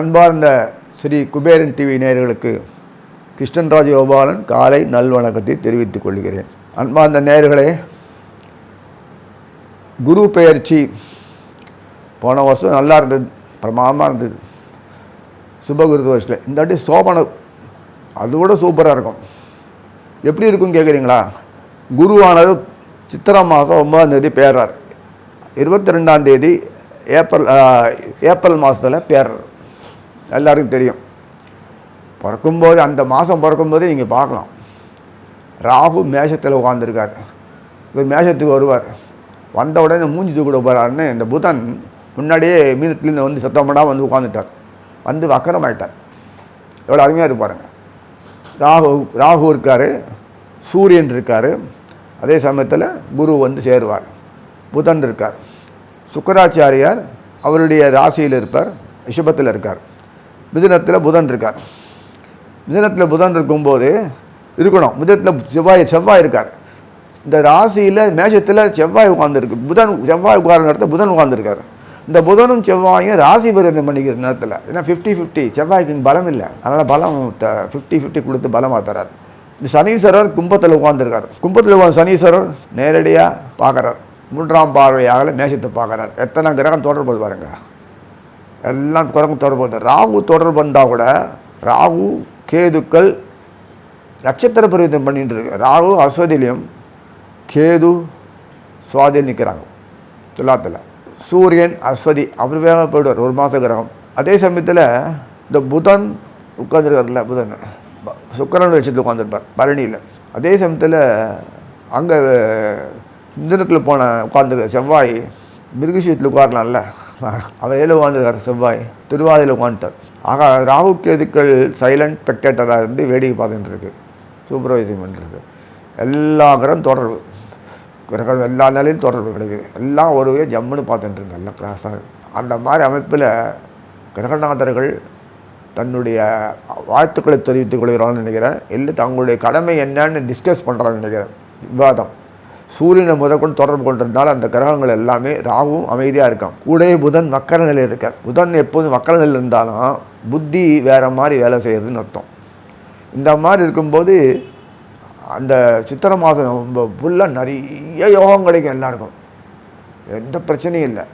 அன்பார்ந்த ஸ்ரீ குபேரன் டிவி நேயர்களுக்கு கிருஷ்ணன்ராஜ் கோபாலன் காலை நல்வணக்கத்தை தெரிவித்துக் கொள்கிறேன். அன்பார்ந்த நேயர்களே குரு பெயர்ச்சி போன வருஷம் நல்லா இருந்தது பிரமாதமாக இருந்தது. சுபகுரு வருஷத்தில். இந்த வாட்டி சோபனை அது கூட சூப்பராக இருக்கும். எப்படி இருக்கும்னு கேட்குறீங்களா குருவானது சித்திரை மாதம் ஒன்பதாம் தேதி பேர்றார். இருபத்தி ரெண்டாம் தேதி ஏப்ரல் ஏப்ரல் மாதத்தில் பேர்றார். எல்லாருக்கும் தெரியும். பிறக்கும்போது அந்த மாதம் பிறக்கும்போதே நீங்கள் பார்க்கலாம். ராகு மேஷத்தில் உட்காந்துருக்கார் இவர் மேஷத்துக்கு வருவார். வந்த உடனே மூஞ்சி தூக்கிட போகிறாருன்னு இந்த புதன் முன்னாடியே மீனத்துலேருந்து வந்து சத்தம் பண்ணாமல் வந்து உட்காந்துட்டார் வந்து வக்கரமாயிட்டார். எவ்வளோ அருமையாக இருப்பாருங்க ராகு ராகு இருக்கார். சூரியன் இருக்கார். அதே சமயத்தில் குரு வந்து சேருவார். புதன் இருக்கார். சுக்கராச்சாரியார் அவருடைய ராசியில் இருப்பார். ரிஷபத்தில் இருக்கார். மிதுனத்தில் புதன் இருக்கார். மிதுனத்தில் புதன் இருக்கும்போது இருக்கணும். மிதுனத்தில் செவ்வாய் செவ்வாய் இருக்கார். இந்த ராசியில் மேஷத்தில் செவ்வாய் உட்காந்துருக்கு புதன் செவ்வாய் உட்கார நேரத்தில் புதன் உட்காந்துருக்கார் இந்த புதனும் செவ்வாயும் ராசி பரிவர்த்தனை பண்ணிக்கிற நேரத்தில். ஏன்னா ஃபிஃப்டி ஃபிஃப்டி செவ்வாய்க்கு பலம் இல்லை. அதனால் பலம் ஃபிஃப்டி ஃபிஃப்டி கொடுத்து பலமாக தராது இந்த சனீஸ்வரர் கும்பத்தில் உட்காந்துருக்கார் கும்பத்தில் உட்காந்து சனீஸ்வரர் நேரடியாக பார்க்குறார். மூன்றாம் பார்வையாக மேஷத்தை பார்க்குறார். எத்தனை கிரகம் தொடர்பு பாருங்க எல்லாம் குரங்கு தொடர்பு வருது. ராகு தொடர்பு வந்தால் கூட ராகு கேதுக்கள் நட்சத்திர பரிவர்த்தனை பண்ணிட்டு இருக்கு. ராகு அஸ்வதிலையும் கேது சுவாதியில் நிற்கிறாங்க துலாத்தில். சூரியன் அஸ்வதி அவர் வேகப்படுவார் போயிடுவார். ஒரு மாத கிரகம். அதே சமயத்தில் இந்த புதன் உட்காந்துருக்கார்ல புதன். சுக்கிரன் விஷயத்தில் உட்காந்துருப்பார் பரணியில். அதே சமயத்தில் அங்கே இந்திரத்தில் போன உட்காந்துருக்க செவ்வாய் மிருகசீத்தில் உட்காரலாம்ல. அவையில் உட்காந்துருக்கார் செவ்வாய். திருவாதியில் உட்காந்துட்டார் ஆக ராகு கேதுக்கள் சைலண்ட் ஸ்பெக்டேட்டராக இருந்து வேடிக்கை பார்த்துட்டுருக்கு சூப்பர்வைசிங் பண்ணிருக்கு எல்லா கிரகம் தொடர்பு. கிரகம் எல்லா நிலையும் தொடர்பு கிடைக்குது. எல்லாம் ஒருவே ஜம்முன்னு பார்த்துட்டு இருக்கு. நல்லா அந்த மாதிரி அமைப்பில் கிரகநாதர்கள் தன்னுடைய வாழ்த்துக்களை தெரிவித்துக் கொள்கிறான்னு நினைக்கிறேன். இல்லை தங்களுடைய கடமை என்னன்னு டிஸ்கஸ் பண்ணுறான்னு நினைக்கிறேன். விவாதம். சூரியனை முதற்கொண்டு தொடர்பு கொண்டிருந்தால் அந்த கிரகங்கள் எல்லாமே ராகுவும் அமைதியாக இருக்கான். கூடவே புதன் மக்கர நிலையில் இருக்கார். புதன் எப்போதும் மக்கர நிலையில் இருந்தாலும் புத்தி வேற மாதிரி வேலை செய்யறதுன்னு அர்த்தம். இந்த மாதிரி இருக்கும்போது அந்த சித்திரை மாதம் ஃபுல்லாக நிறைய யோகம் கிடைக்கும் எல்லாருக்கும். எந்த பிரச்சனையும் இல்லை.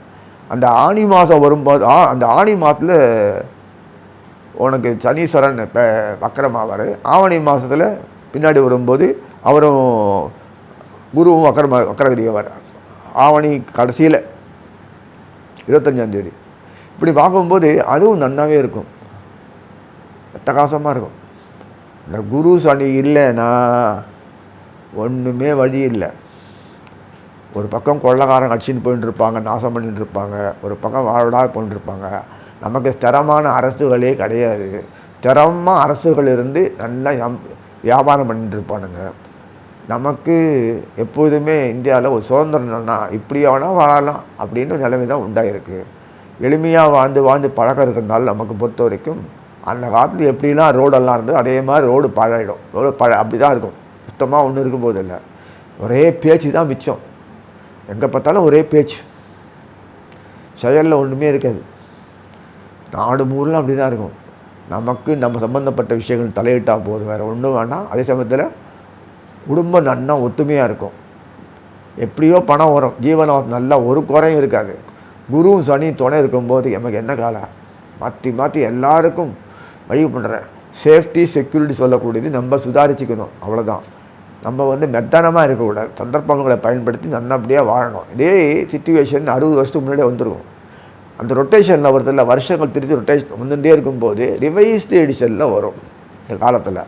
அந்த ஆனி மாதம் வரும்போது அந்த ஆனி மாதத்தில் உனக்கு சனீஸ்வரன் இப்போ வக்கரமாவார். ஆவணி மாதத்தில் பின்னாடி வரும்போது அவரும் குருவும் வக்கரமா வக்கரகதியாக வர ஆவணி கடைசியில் இருபத்தஞ்சாந்தேதி இப்படி பார்க்கும்போது அதுவும் நன்னாவே இருக்கும். அட்டகாசமாக இருக்கும். இந்த குரு சனி இல்லைன்னா ஒன்றுமே வழி இல்லை. ஒரு பக்கம் கொள்ளக்காரன் அடிச்சுன்னு போயின்னு இருப்பாங்க நாசம் பண்ணிட்டு இருப்பாங்க ஒரு பக்கம் வாழடா போயின்னு இருப்பாங்க. நமக்கு ஸ்திரமான அரசுகளே கிடையாது. ஸ்திரமாக அரசுகள் இருந்து நல்லா வியாபாரம் பண்ணிட்டு இருப்பானுங்க நமக்கு எப்போதுமே இந்தியாவில் ஒரு சுதந்திரம்னா இப்படி வேணால் வாழலாம் அப்படின்னு நிலைமை தான் உண்டாயிருக்கு. எளிமையாக வாழ்ந்து வாழ்ந்து பழக்கம் இருக்கிறதுனால நமக்கு பொறுத்த வரைக்கும் அந்த காலத்தில் எப்படிலாம் ரோடெல்லாம் இருந்தது அதே மாதிரி ரோடு பழகிடும். ரோடு பழ அப்படி தான் இருக்கும். சுத்தமாக ஒன்றும் இருக்கும் போது இல்லை. ஒரே பேச்சு தான் மிச்சம். எங்கே பார்த்தாலும் ஒரே பேச்சு. செயலில் ஒன்றுமே இருக்காது. நாடு பூரில் அப்படி தான் இருக்கும். நமக்கு நம்ம சம்மந்தப்பட்ட விஷயங்கள் தலையிட்டால் போதும். வேறு ஒன்றும் வேண்டாம். அதே சமயத்தில் குடும்பம் நன்னா ஒத்துமையாக இருக்கும். எப்படியோ பணம் வரும். ஜீவனம் நல்லா ஒரு குறையும் இருக்காது. குருவும் சனி துணை இருக்கும்போது நமக்கு என்ன காலம் மாற்றி மாற்றி எல்லாருக்கும் வழி பண்ணுறேன் சேஃப்டி செக்யூரிட்டி சொல்லக்கூடியது நம்ம சுதாரிச்சுக்கணும். அவ்வளோதான் நம்ம வந்து மெத்தனமாக இருக்கக்கூடாது. சந்தர்ப்பங்களை பயன்படுத்தி நல்லபடியாக வாழணும். இதே சுச்சுவேஷன் அறுபது வருஷத்துக்கு முன்னாடியே வந்துருக்கும் அந்த ரொட்டேஷனில் வருதில்ல வருஷங்கள் திருச்சி ரொட்டேஷன் வந்துட்டே இருக்கும்போது ரிவைஸ்டு எடிஷனில் வரும் இந்த காலத்தில்.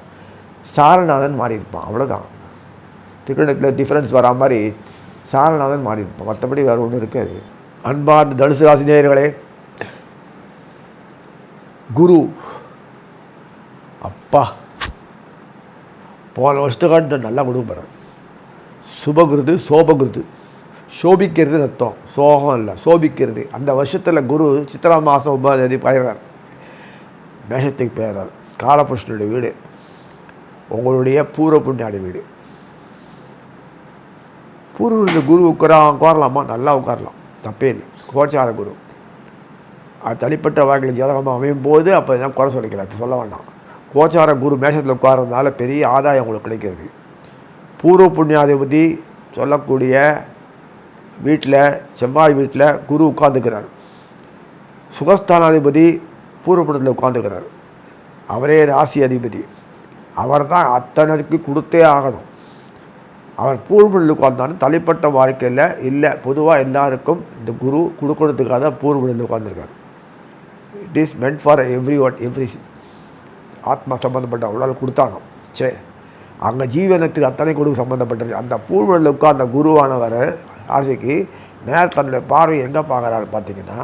சாரநாதன் மாறி இருப்பான் அவ்வளோதான் திக்கணத்தில் டிஃப்ரென்ஸ் வரா மாதிரி சாரநாதன் மாறி இருப்பான் மற்றபடி வேறு ஒன்றும் இருக்காது. அன்பார்ந்த தனுசு ராசி நேயர்களே குரு அப்பா போன வருஷத்துக்காட்டு நல்லா கொடுக்க போகிறேன் சுபகிருது சோபகிருது சோபிக்கிறது அர்த்தம் சோகம் இல்லை சோபிக்கிறது. அந்த வருஷத்தில் குரு சித்திரா மாதம் ஒன்பதாம் தேதி மேஷத்துக்கு பெயர்றார். காலபுருஷனுடைய வீடு. உங்களுடைய பூர்வ புண்ணியாடி வீடு. பூர்வ குரு உட்காரா உட்காரலாமா? நல்லா உட்காரலாம். தப்பே இல்லை. கோச்சார குரு. அது தனிப்பட்ட வாழ்க்கையில் ஜாதகமாக அமையும் போது அப்போ தான் குறை சொல்லிக்கல. அது சொல்ல வேண்டாம். கோச்சார குரு மேஷத்தில் உட்காரதுனால பெரிய ஆதாயம் உங்களுக்கு கிடைக்கிறது. பூர்வ புண்ணியாதிபதி சொல்லக்கூடிய வீட்டில் செவ்வாய் வீட்டில் குரு உட்கார்ந்துக்கிறார். சுகஸ்தானாதிபதி பூர்வ உட்கார்ந்துக்கிறார். அவரே ராசி அதிபதி. அவர் தான் அத்தனைக்கு கொடுத்தே ஆகணும். அவர் பூர்வனில் உட்கார்ந்தாலும் தனிப்பட்ட வாழ்க்கையில் இல்லை. பொதுவாக எல்லாருக்கும் இந்த குரு கொடுக்கறதுக்காக தான் பூர்வனில் உட்கார்ந்துருக்கார். It is meant for every one every ஆத்மா சம்மந்தப்பட்ட உடல் கொடுத்தானோ சரி அங்கே ஜீவனத்துக்கு அத்தனை கொடுக்க சம்மந்தப்பட்டது அந்த பூர்வனில் உட்கார்ந்த குருவானவர் ராசிக்கு நேர தன்னுடைய பார்வை எங்கே பார்க்குறாரு பார்த்தீங்கன்னா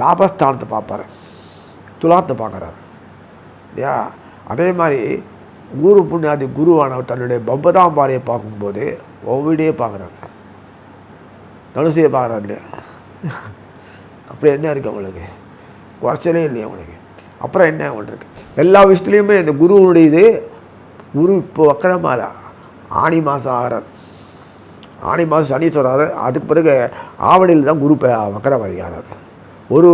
லாபஸ்தானத்தை பார்ப்பார். துலாத்தை பார்க்குறாரு. இல்லையா? அதே மாதிரி குரு புண்ணியாதி குருவானவர் தன்னுடைய பம்பதாம் பாறையை பார்க்கும்போது ஒவ்வொடியே பார்க்குறாரு. தனுசையை பார்க்குறாரு இல்லையா? அப்படி என்ன இருக்குது அவங்களுக்கு குறைச்சலே இல்லையா அவங்களுக்கு அப்புறம் என்ன அவங்களுக்கு எல்லா விஷயத்துலையுமே இந்த குருவனுடைய இது குரு இப்போ வக்கரமாக ஆணி மாதம் ஆகிறார். ஆணி மாதம் சனி சொல்கிறாரு அதுக்கு பிறகு ஆவணியில் தான் குரு வக்கரம் ஆகிறார் ஒரு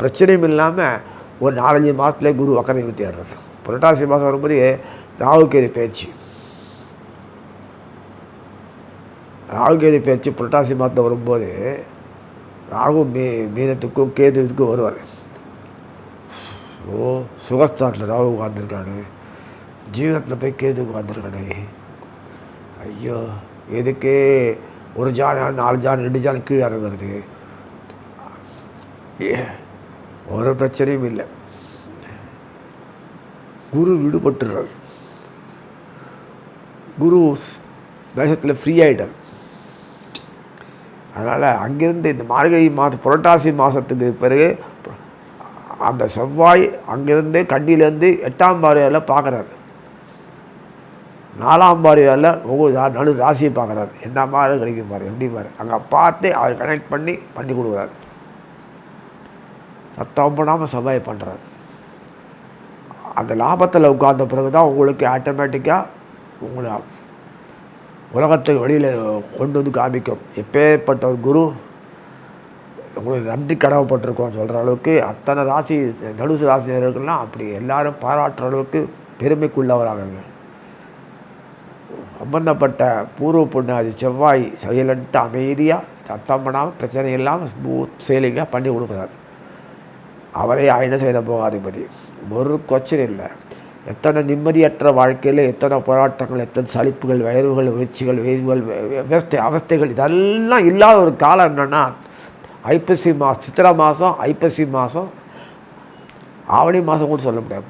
பிரச்சனையும் இல்லாமல் ஒரு நாலஞ்சு மாதத்துலேயே குரு வக்கரம் நிறுத்தி ஆடுறாரு புரட்டாசி மாதம் வரும்போது ராகுகேது பயிற்சி ராகுகேது பயிற்சி புரட்டாசி மாதத்தில் வரும்போது ராகு மீ மீனத்துக்கும் கேது இதுக்கும் வருவார். ஓ சுகஸ்தானத்தில் ராகு உட்காந்துருக்கானு ஜீவனத்தில் போய் கேது உட்காந்துருக்கானே ஐயோ. எதுக்கு? ஒரு ஜான் நாலு ஜான் ரெண்டு ஜான் கீழே இறங்குறது ஏ, ஒரு பிரச்சனையும் இல்லை. குரு விடுபட்டுறார். குரு தேசத்தில் ஃப்ரீ ஆகிட்டார் அதனால் அங்கேருந்து இந்த மார்கழி மாதம் புரட்டாசி மாதத்துக்கு பிறகு அந்த செவ்வாய் அங்கேருந்து கண்ணிலேருந்து எட்டாம் பாறையெல்லாம் பார்க்குறாரு. நாலாம் பாரியால் ஒவ்வொரு நடு ராசியை பார்க்குறாரு. என்ன மாதிரி கிடைக்கும் பாரு எப்படி பாரு. அங்கே பார்த்து அவர் கனெக்ட் பண்ணி பண்ணி கொடுக்குறாரு. சத்தம் போடாமல் செவ்வாய் பண்ணுறாரு அந்த லாபத்தில் உட்கார்ந்த பிறகு தான் உங்களுக்கு ஆட்டோமேட்டிக்காக உங்களை உலகத்துக்கு வெளியில் கொண்டு வந்து காமிக்கும். எப்பேற்பட்ட ஒரு குரு உங்களுக்கு நன்றி கடமைப்பட்டிருக்கோம் சொல்கிற அளவுக்கு அத்தனை ராசி தனுசு ராசினர்கள்லாம் அப்படி எல்லாரும் பாராட்டுற அளவுக்கு பெருமைக்குள்ளவராங்க சம்பந்தப்பட்ட பூர்வ புண்ணாதி செவ்வாய் சைலண்ட்டாக அமைதியாக சத்தம் பண்ணாமல் பிரச்சனை இல்லாமல் ஸ்மூத் சேலிங்காக பண்ணி கொடுக்குறாரு. அவரே ஆயின செய்த போகாதிபதி. ஒரு கொச்சன் இல்லை. எத்தனை நிம்மதியற்ற வாழ்க்கையில் எத்தனை போராட்டங்கள் எத்தனை சலிப்புகள் வயர்வுகள் உயர்ச்சிகள் வேர்வுகள் அவஸ்தை அவஸ்தைகள் இதெல்லாம் இல்லாத ஒரு காலம் என்னென்னா ஐப்பசி மாதம் சித்திரை மாதம் ஐப்பசி மாதம் ஆவணி மாதம் கூட சொல்ல முடியாது.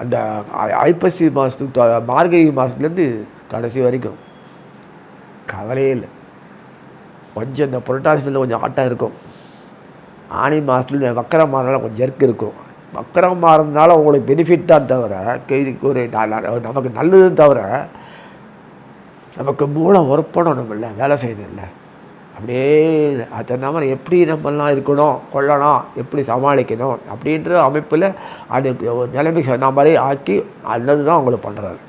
அந்த ஐ- ஐப்பசி மாதத்துக்கு மார்கழி மாதத்துலேருந்து கடைசி வரைக்கும் கவலையே இல்லை. கொஞ்சம் இந்த புரட்டாசியில் கொஞ்சம் ஆட்டம் இருக்கும். ஆனி மாதத்துல வக்கரம் மாறினால கொஞ்சம் ஜெர்க் இருக்கும். வக்கரம் மாறினால உங்களுக்கு பெனிஃபிட் தான் தவிர இதுக்கு ஒரு நமக்கு நல்லதுன்னு தவிர நமக்கு மூலம் ஒர்க் பண்ணணும் இல்லை வேலை செய்யணும்ல அப்படியே அது எப்படி நம்மலாம் இருக்கணும் கொள்ளணும் எப்படி சமாளிக்கணும் அப்படின்ற அமைப்பில் அதுக்கு நிலைமை நிலைமைக்கு சொன்ன மாதிரி ஆக்கி நல்லது தான் அவங்களுக்கு பண்ணுறாரு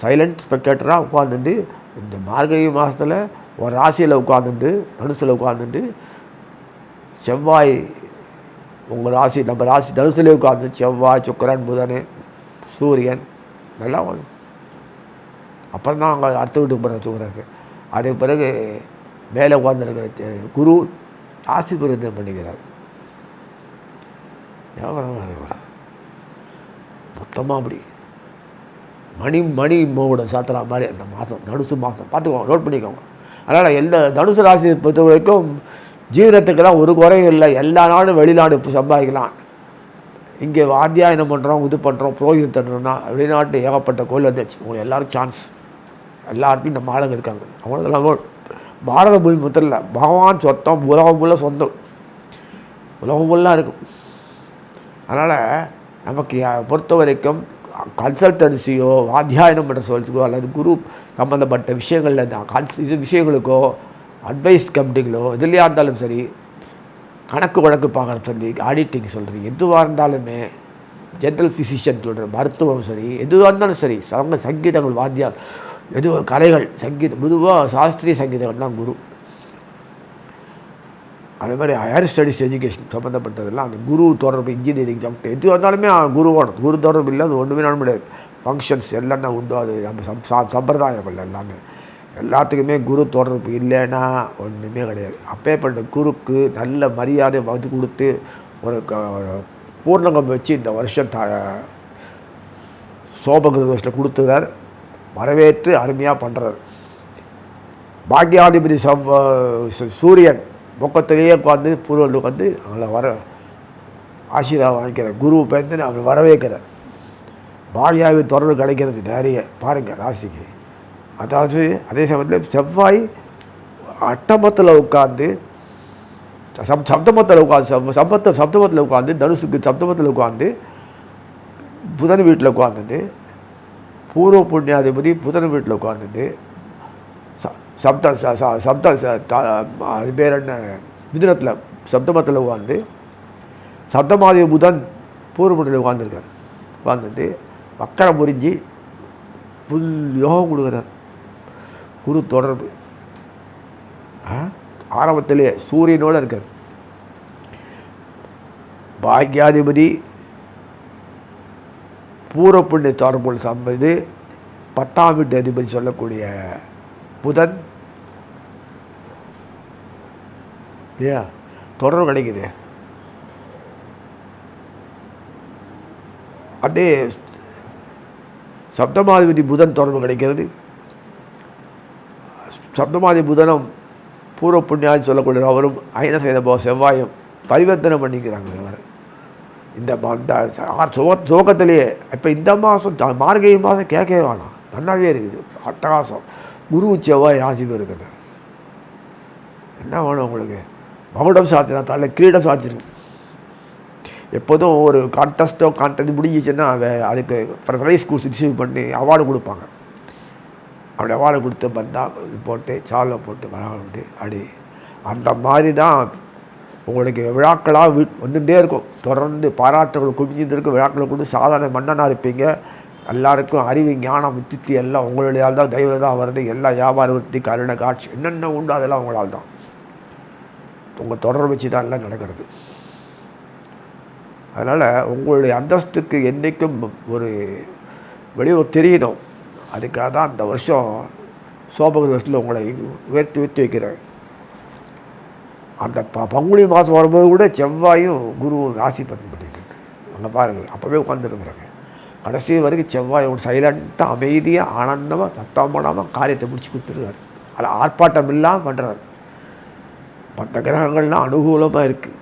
சைலண்ட் ஸ்பெக்டேட்டராக உட்காந்துட்டு இந்த மார்கழி மாதத்தில் ஒரு ராசியில் உட்காந்துட்டு தனுசில் உட்காந்துட்டு செவ்வாய் உங்கள் ராசி நம்ம ராசி தனுசுலேயே உட்காந்து செவ்வாய் சுக்கரன் புதன் சூரியன் நல்லா அப்புறம் தான் அவங்க அடுத்த வீட்டுக்கு போகிற சுக்கரனுக்கு அதுக்கு பிறகு மேலே உட்காந்துருக்கிற குரு ஆசி பரிவர்த்தனை பண்ணிக்கிறார். வியாபாரம் மொத்தமாக அப்படி. மணி மணி மோட சாத்திரா மாதிரி அந்த மாதம் தனுசு மாதம். பார்த்துக்கோங்க நோட் பண்ணிக்கோங்க. அதனால் எந்த தனுசு ராசியை பொறுத்த வரைக்கும் ஜீவனத்துக்கெல்லாம் ஒரு குறையும் இல்லை. எல்லா நாளும் வெளிநாடு இப்போ சம்பாதிக்கலாம். இங்கே வாத்தியாயனம் பண்ணுறோம் இது பண்ணுறோம் புரோகிதம் தண்ணுறோம்னா வெளிநாட்டு ஏகப்பட்ட கோயில் வந்துச்சு. உங்களுக்கு எல்லாரும் சான்ஸ் எல்லா இடத்துலையும் நம்ம ஆளுங்க இருக்காங்க. அவங்களுக்கெல்லாம் பாரத பூமி மட்டும் பகவான் சொத்தம் உலகம் ஃபுல்லாக சொந்தம். உலகம் ஃபுல்லாக இருக்கும் அதனால் நமக்கு யா- பொறுத்த வரைக்கும் கன்சல்டன்சியோ வாத்தியாயனம் பண்ணுற சொல்லிக்கோ அல்லது குரு சம்மந்தப்பட்ட விஷயங்களில் கன்ஸ் இது விஷயங்களுக்கோ அட்வைஸ் கமிட்டிகளோ இதுலையா இருந்தாலும் சரி கணக்கு வழக்கு பார்க்குற சொல்லி ஆடிட்டிங் சொல்கிறது எதுவாக இருந்தாலுமே ஜென்ரல் ஃபிசிஷியன் சொல்கிற மருத்துவம் சரி எதுவாக இருந்தாலும் சரி சங்க சங்கீதங்கள் வாத்தியார் எது கலைகள் சங்கீதம் பொதுவாக சாஸ்திரிய சங்கீதங்கள்லாம் குரு. அதே மாதிரி ஹையர் ஸ்டடீஸ் எஜுகேஷன் சம்மந்தப்பட்டதெல்லாம் அந்த குரு தொடர்பு இன்ஜினியரிங் சப்ஜெக்ட் எது வந்தாலுமே குரு வேணும். குரு தொடர்பு இல்லை அது ஒன்றுமே நான் முடியாது. ஃபங்க்ஷன்ஸ் எல்லாம் உண்டு. அது நம்ம சம் சம்பிரதாயங்கள் எல்லாமே. எல்லாத்துக்குமே குரு தொடர்பு இல்லைன்னா ஒன்றுமே கிடையாது. அப்பேற்பட்ட குருக்கு நல்ல மரியாதை வந்து கொடுத்து ஒரு பூர்ணங்கம் வச்சு இந்த வருஷம் த சோபகிருதத்தில் கொடுத்துறார். வரவேற்று அருமையாக பண்ணுறார் பாக்யாதிபதி சவ் சூரியன் முக்கத்திலேயே உட்காந்து பூர்வல் உட்காந்து அவங்கள வர ஆசீர்வாதம் வாங்கிக்கிறார். குரு பேர்ந்து அவரை வரவேற்கிறார். பாக்யாவி தொடர்பு கிடைக்கிறது நிறைய. பாருங்கள் ராசிக்கு. அதாவது அதே சமயத்தில் செவ்வாய் அட்டமத்தில் உட்காந்து சப் சப்தமத்தில் உட்காந்து சப் சப்த சப்தமத்தில் உட்காந்து தனுசுக்கு சப்தமத்தில் உட்காந்து புதன் வீட்டில் உட்காந்துட்டு பூர்வ புண்ணியாதிபதி புதன் வீட்டில் உட்காந்துட்டு ச- சப்த ச- ச- சப்த ச- த- அது பேர் என்ன? மிதுனத்தில் சப்தமத்தில் உட்காந்து சப்தமாதி புதன் பூர்வ புண்ணியில் உட்காந்துருக்கார் உட்காந்துட்டு வக்கரை புரிஞ்சு புல் யோகம் கொடுக்குறார். குரு தொடர்பு. ஆ? ஆரம்பத்திலே சூரியனோடு இருக்கார். பாக்யாதிபதி பூரப்புண்ணிய தொடர்புகள் சம்பது பத்தாம் வீட்டு அதிபதி சொல்லக்கூடிய புதன். இல்லையா? தொடர்பு கிடைக்குது. அதே சப்தமாதிபதி புதன் தொடர்பு கிடைக்கிறது. சப்தமாதி புதனும் பூர்வ புண்ணியாதி சொல்லக்கூடிய அவரும் ஐன செய்த போ செவ்வாயும் பரிவர்த்தனை பண்ணிக்கிறாங்க அவரை இந்த ம- சுக துவக்கத்திலேயே. இப்போ இந்த மாதம் மார்கழி மாதம் கேட்கவே வேணாம். நல்லாவே இருக்குது. அட்டகாசம். குரு செவ்வாய் ஆசிபம் இருக்குது. என்ன வேணும் உங்களுக்கு? மகுடம் சாத்தினா தலை கிரீடம் சாத்திருக்கு எப்போதும் ஒரு கான்டெஸ்ட்டோ கான்டெஸ்ட் முடிஞ்சிச்சுன்னா அதுக்கு ப்ரைஸ் ரிசீவ் பண்ணி அவார்டு கொடுப்பாங்க. அப்படி அவார்டு கொடுத்து வந்தால் இது போட்டு சாலை போட்டு வர அப்படி. அந்த மாதிரி தான் உங்களுக்கு விழாக்களாக வீ வந்துகிட்டே இருக்கும். தொடர்ந்து பாராட்டுகள் குவிஞ்சிருக்கும் விழாக்களை கொண்டு சாதாரண மன்னனாக இருப்பீங்க. எல்லாருக்கும் அறிவு ஞானம் வித்தித்தி எல்லாம் உங்களுடைய தான் தெய்வம் தான் வருது. எல்லா வியாபார விற்பி கருண காட்சி என்னென்ன உண்டு அதெல்லாம் உங்களால் தான். உங்கள் தொடர்பு வச்சு தான் எல்லாம் நடக்கிறது. அதனால் உங்களுடைய அந்தஸ்துக்கு என்றைக்கும் ஒரு வெளியே தெரியணும். அதுக்காக தான் இந்த வருஷம் சோபக வருஷத்தில் உங்களை உயர்த்தி உயர்த்தி வைக்கிறேன். அந்த ப பங்குனி மாதம் வரும்போது கூட செவ்வாயும் குருவும் ராசி பலன் பண்ணிட்டு இருக்கு. அங்கே பாருங்கள் அப்போவே உட்காந்துருக்குறாங்க கடைசி வரைக்கும் செவ்வாய் ஒரு சைலண்ட்டாக அமைதியாக ஆனந்தமாக சத்தம் போடாமல் காரியத்தை முடிச்சு கொடுத்துருக்காரு. அதில் ஆர்ப்பாட்டம் இல்லாமல் பண்ணுறாரு மற்ற கிரகங்கள்லாம் அனுகூலமாக இருக்குது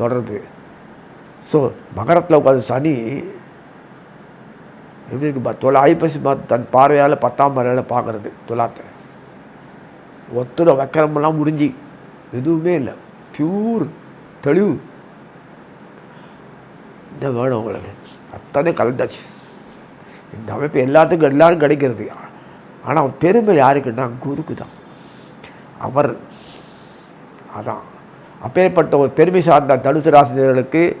தொடர்பு. ஸோ மகரத்தில் உட்காந்து சனி எப்படி இருக்கு தொலை ஐப்பசி மா தன் பார்வையால் பத்தாம் பார்வையால் பார்க்குறது துலாத்தை. ஒத்துட வக்கரமெல்லாம் முடிஞ்சு எதுவுமே இல்லை. பியூர் தெளிவு. இந்த வேணும் உங்களுக்கு? அத்தனை கலந்தாச்சு. இந்த அமைப்பு எல்லாத்துக்கும் எல்லாரும் கிடைக்கிறது. ஆனால் பெருமை யாருக்குன்னா குருக்கு தான் அவர் அதான். அப்பேற்பட்ட ஒரு பெருமை சார்ந்த தனுசு ராசினர்களுக்கு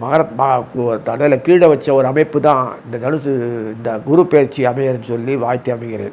மகரத் தடையில் கீழே வச்ச ஒரு அமைப்பு தான் இந்த தனுசு இந்த குரு பயிற்சி அமையன்னு சொல்லி வாழ்த்தி அமைகிறேன்.